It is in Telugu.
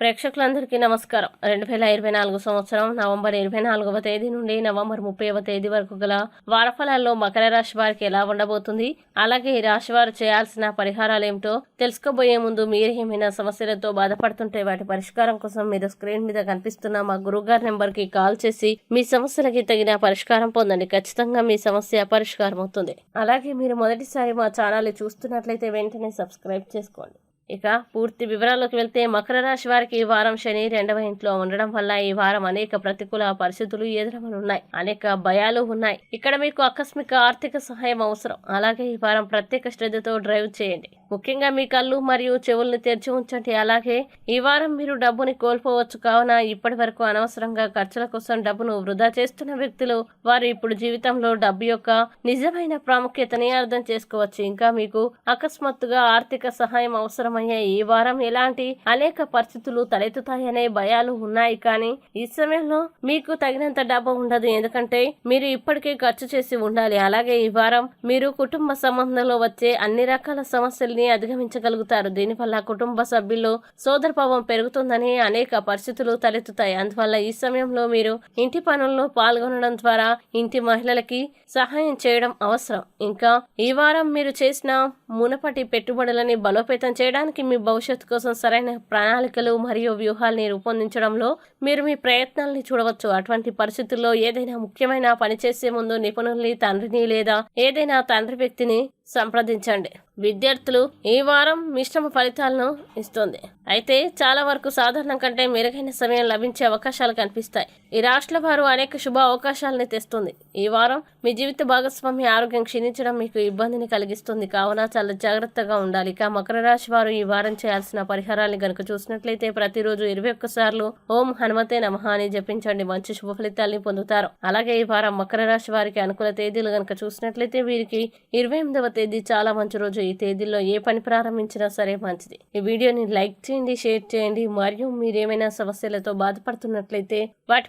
ప్రేక్షకులందరికీ నమస్కారం. రెండు వేల ఇరవై నాలుగు సంవత్సరం నవంబర్ ఇరవై నాలుగవ తేదీ నుండి నవంబర్ ముప్పైవ తేదీ వరకు గల వారఫలాల్లో మకర రాశి వారికి ఎలా ఉండబోతుంది? అలాగే ఈ రాశి వారు చేయాల్సిన పరిహారాలు ఏమిటో తెలుసుకోబోయే ముందు మీరు ఏమైనా సమస్యలతో బాధపడుతుంటే వాటి పరిష్కారం కోసం మీరు స్క్రీన్ మీద కనిపిస్తున్న మా గురుగారి నెంబర్కి కాల్ చేసి మీ సమస్యలకి తగిన పరిష్కారం పొందండి. ఖచ్చితంగా మీ సమస్య పరిష్కారం అవుతుంది అలాగే మీరు మొదటిసారి మా ఛానల్ చూస్తున్నట్లయితే వెంటనే సబ్స్క్రైబ్ చేసుకోండి. ఇక పూర్తి వివరాల్లోకి వెళ్తే మకర రాశి వారికి ఈ వారం శని రెండవ ఇంట్లో ఉండడం వల్ల ఈ వారం అనేక ప్రతికూల పరిస్థితులు ఎదురమనున్నాయి అనేక భయాలు ఉన్నాయి. ఇక్కడ మీకు ఆకస్మిక ఆర్థిక సహాయం అవసరం. అలాగే ఈ వారం ప్రత్యేక శ్రద్ధతో డ్రైవ్ చేయండి. ముఖ్యంగా మీ కళ్ళు మరియు చెవులను తెరిచి ఉంచండి. అలాగే ఈ వారం మీరు డబ్బుని కోల్పోవచ్చు. కావున ఇప్పటి వరకు అనవసరంగా ఖర్చుల కోసం డబ్బును వృధా చేస్తున్న వ్యక్తులు వారు ఇప్పుడు జీవితంలో డబ్బు యొక్క నిజమైన ప్రాముఖ్యతని అర్థం చేసుకోవచ్చు. ఇంకా మీకు అకస్మాత్తుగా ఆర్థిక సహాయం అవసరమయ్యే ఈ వారం ఎలాంటి అనేక పరిస్థితులు తలెత్తుతాయనే భయాలు ఉన్నాయి. కానీ ఈ సమయంలో మీకు తగినంత డబ్బు ఉండదు. ఎందుకంటే మీరు ఇప్పటికే ఖర్చు చేసి ఉండాలి. అలాగే ఈ వారం మీరు కుటుంబ సంబంధంలో వచ్చే అన్ని రకాల సమస్యలు ఒత్తిడిని అధిగమించగలుగుతారు. దీనివల్ల కుటుంబ సభ్యుల్లో సోదరభావం పెరుగుతుందని అనేక పరిస్థితులు తలెత్తుతాయి. అందువల్ల ఈ సమయంలో మీరు ఇంటి పనుల్లో పాల్గొనడం ద్వారా ఇంటి మహిళలకి సహాయం చేయడం అవసరం. ఇంకా ఈ వారం మీరు చేసిన మునపటి పెట్టుబడులని బలోపేతం చేయడానికి మీ భవిష్యత్తు కోసం సరైన ప్రణాళికలు మరియు వ్యూహాల్ని రూపొందించడంలో మీరు మీ ప్రయత్నాల్ని చూడవచ్చు. అటువంటి పరిస్థితుల్లో ఏదైనా ముఖ్యమైన పని చేసే ముందు నిపుణుల్ని తండ్రిని లేదా ఏదైనా తండ్రి వ్యక్తిని సంప్రదించండి. విద్యార్థులు ఈ వారం మిశ్రమ ఫలితాలను ఇస్తుంది. అయితే చాలా వరకు సాధారణం కంటే మెరుగైన సమయం లభించే అవకాశాలు కనిపిస్తాయి. ఈ రాష్ట్ర వారు అనేక శుభ అవకాశాలని తెస్తుంది. ఈ వారం మీ జీవిత భాగస్వామి ఆరోగ్యం క్షీణించడం మీకు ఇబ్బందిని కలిగిస్తుంది. కావున చాలా జాగ్రత్తగా ఉండాలి. ఇక మకర రాశి వారు ఈ వారం చేయాల్సిన పరిహారాన్ని గనుక చూసినట్లయితే ప్రతిరోజు ఇరవై ఒక్కసార్లు ఓం హనుమతే నమః అని జపించండి. మంచి శుభ ఫలితాల్ని పొందుతారు. అలాగే ఈ వారం మకర రాశి వారికి అనుకూల తేదీలు గనుక చూసినట్లయితే వీరికి ఇరవై ఎనిమిదవ తేదీ చాలా మంచి రోజు. ఈ తేదీలో ఏ పని ప్రారంభించినా సరే మంచిది. ఈ వీడియోని లైక్ చేయండి షేర్ చేయండి. మరియు మీరేమైనా సమస్యలతో బాధపడుతున్నట్లయితే వాటి